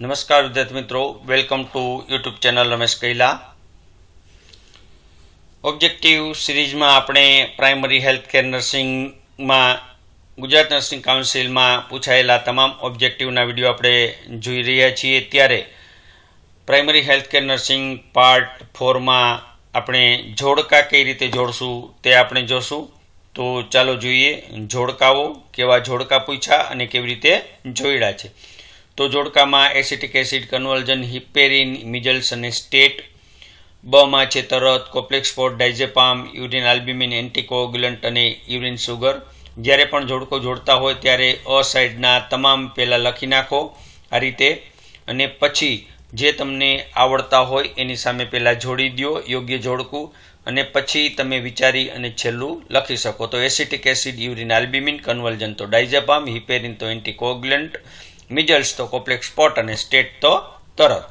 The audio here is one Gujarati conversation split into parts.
નમસ્કાર વિદ્યાર્થી મિત્રો welcome to YouTube channel Ramesh Kaila. Objective સિરીઝમાં આપણે પ્રાઇમરી હેલ્થ કેર નર્સિંગમાં ગુજરાત નર્સિંગ કાઉન્સિલમાં પૂછાયેલા તમામ ઓબ્જેક્ટિવના વીડિયો આપણે જોઈ રહ્યા છીએ. ત્યારે primary health care nursing part ફોરમાં આપણે જોડકા કઈ રીતે જોડશું તે આપણે જોશું. તો ચાલો જોઈએ, જોડકાઓ, કેવા જોડકા પૂછ્યા અને કેવી રીતે જોડ્યા છે. તો જોડકામાં acetic acid conversion heparin, measles અને સ્ટેટ. બમાં છે તરત, complex spot diazepam, urine, albumin anticoagulant અને યુરિન સુગર. જ્યારે પણ જોડકો જોડતા હોય ત્યારે અ સાઇડના તમામ પહેલાં લખી નાખો આ રીતે. અને પછી જે તમને આવડતા હોય એની સામે પહેલાં જોડી દો યોગ્ય જોડકું. અને પછી તમે વિચારી અને છેલ્લું લખી શકો. તો acetic acid, urine, albumin conversion તો ડાયઝેપામ, હિપેરિન તો એન્ટીકોગ્યુલન્ટ મિજલ્સ તો કોપ્લેક્સ સ્પોટ અને સ્ટેટ તો તરત.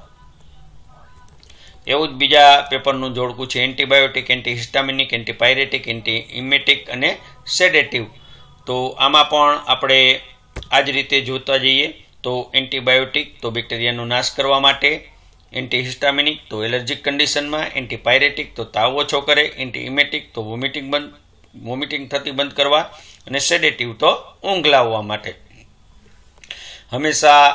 એવું જ બીજા પેપરનું જોડકું છે, એન્ટીબાયોટિક, એન્ટીહિસ્ટામિનિક, એન્ટીપાયરેટિક એન્ટી ઇમેટિક અને સેડેટિવ. તો આમાં પણ આપણે આ જ રીતે જોતા જઈએ તો એન્ટીબાયોટિક તો બેક્ટેરિયાનો નાશ કરવા માટે, એન્ટીહિસ્ટામિનિક તો એલર્જીક કન્ડિશનમાં, એન્ટીપાયરેટિક તો તાવ ઓછો કરે એન્ટી ઇમેટિક તો વોમિટિંગ બંધ, વોમિટિંગ થતી બંધ કરવા અને સેડેટિવ તો ઊંઘ લાવવા માટે. હંમેશા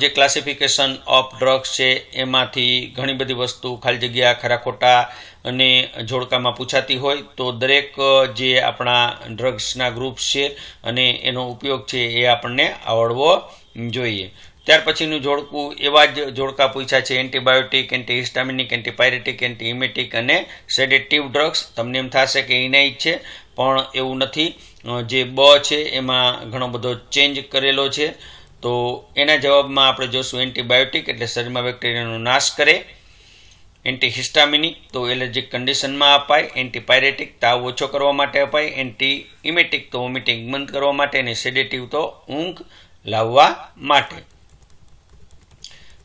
જે ક્લાસિફિકેશન ઓફ ડ્રગ્સ છે, એમાંથી ઘણી બધી વસ્તુ ખાલી જગ્યા ખરા ખોટા અને જોડકામાં પૂછાતી હોય, તો દરેક જે આપણા ડ્રગ્સના ગ્રુપ્સ છે અને એનો ઉપયોગ છે એ આપણને આવડવો જોઈએ. ત્યાર પછીનું જોડકું, એવા જ જોડકા પૂછ્યા છે એન્ટીબાયોટિક એન્ટીહિસ્ટામિનિક એન્ટીપાયરેટિક એન્ટીઇમેટિક અને સેડેટિવ ડ્રગ્સ તમને એમ થશે કે ઇનાઇટ છે, પણ એવું નથી. જે બ છે, એમાં ઘણો બધો ચેન્જ કરેલો છે. તો એના જવાબમાં આપણે જોશું એન્ટીબાયોટિક એટલે શરીરમાં બેક્ટેરિયાનો નાશ કરે. એન્ટીહિસ્ટામિનિક તો એલર્જીક કન્ડિશનમાં અપાય. એન્ટીપાયરેટિક તાવ ઓછો કરવા માટે અપાય. એન્ટી ઇમેટિક તો વોમિટિંગ બંધ કરવા માટે અને સેડેટિવ તો ઊંઘ લાવવા માટે.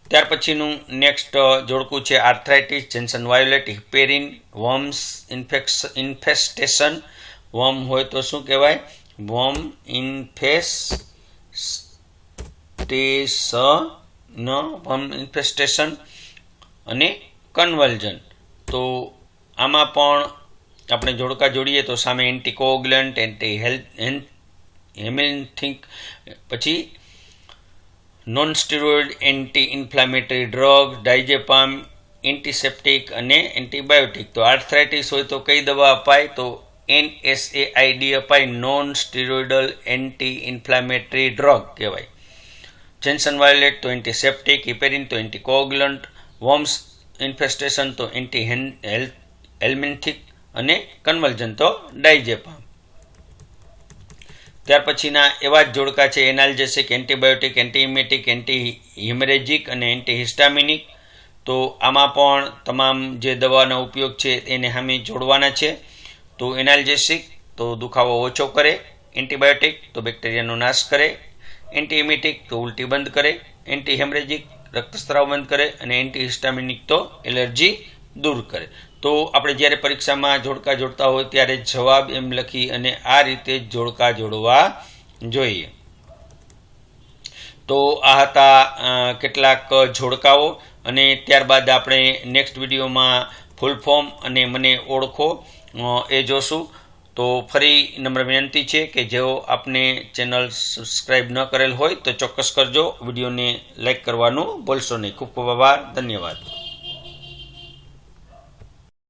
ત્યાર પછીનું નેક્સ્ટ જોડકું છે આર્થરાઇટિસ, જેન્સન વાયોલેટ, હિપેરિન વોમ્સ ઇન્ફેક્સ, ઇન્ફેસ્ટેશન. વોમ હોય તો શું કહેવાય? વોમ ઇન્ફેસ ઇન્ફેસ્ટેશન વમ ઇન્ફેસ્ટેશન અને કન્વલ્જન તો આમાં પણ આપણે જોડકા જોડીએ તો સામે એન્ટીકોગ્લન્ટ એન્ટી હેલ્થ હેમેન્થિક પછી non steroid anti inflammatory drug diazepam antiseptic અને એન્ટીબાયોટિક તો આર્થરાઇટિસ હોય તો કઈ દવા અપાય? તો એનએસએઆઈડી અપાય non steroidal anti inflammatory drug કહેવાય. જેન્સન વાયોલેટ તો એન્ટી સેપ્ટિક હિપેરિન તો એન્ટીકોગ્યુલન્ટ વોમ્સ ઇન્ફેસ્ટેશન તો એન્ટી હેલ્થ હેલ્મેન્થિક અને કન્વલ્જન તો ડાયજેપામ ત્યાર પછીના એવા જ જોડકા છે analgesic antibiotic antiemetic anti hemorrhagic અને એન્ટીહિસ્ટામિનિક તો આમાં પણ તમામ જે દવાનો ઉપયોગ છે, એને સામે જોડવાના છે. તો એનાલ્જેસિક તો દુખાવો ઓછો કરે એન્ટીબાયોટિક તો બેક્ટેરિયાનો નાશ કરે. એન્ટીઇમેટિક તો ઉલટી બંધ કરે એન્ટી હેમરેજિક રક્તસ્રાવ બંધ કરે અને એન્ટીહિસ્ટામિનિક તો એલર્જી દૂર કરે. તો આપણે જ્યારે પરીક્ષામાં જોડકા જોડતા હોય ત્યારે જવાબ એમ લખી અને આ રીતે જોડકા જોડવા જોઈએ. તો આ હતા કેટલાક જોડકાઓ અને ત્યારબાદ આપણે નેક્સ્ટ વિડીયોમાં ફૂલ ફોર્મ અને મને ઓળખો એ જોશું. તો ફરી નમ્ર વિનંતી છે કે જેઓ આપને ચેનલ સબસ્ક્રાઈબ ન કરેલ હોય તો ચોક્કસ કરજો. વિડીયોને લાઇક કરવાનું ભૂલશો નહીં. ખૂબ ખૂબ આભાર. ધન્યવાદ.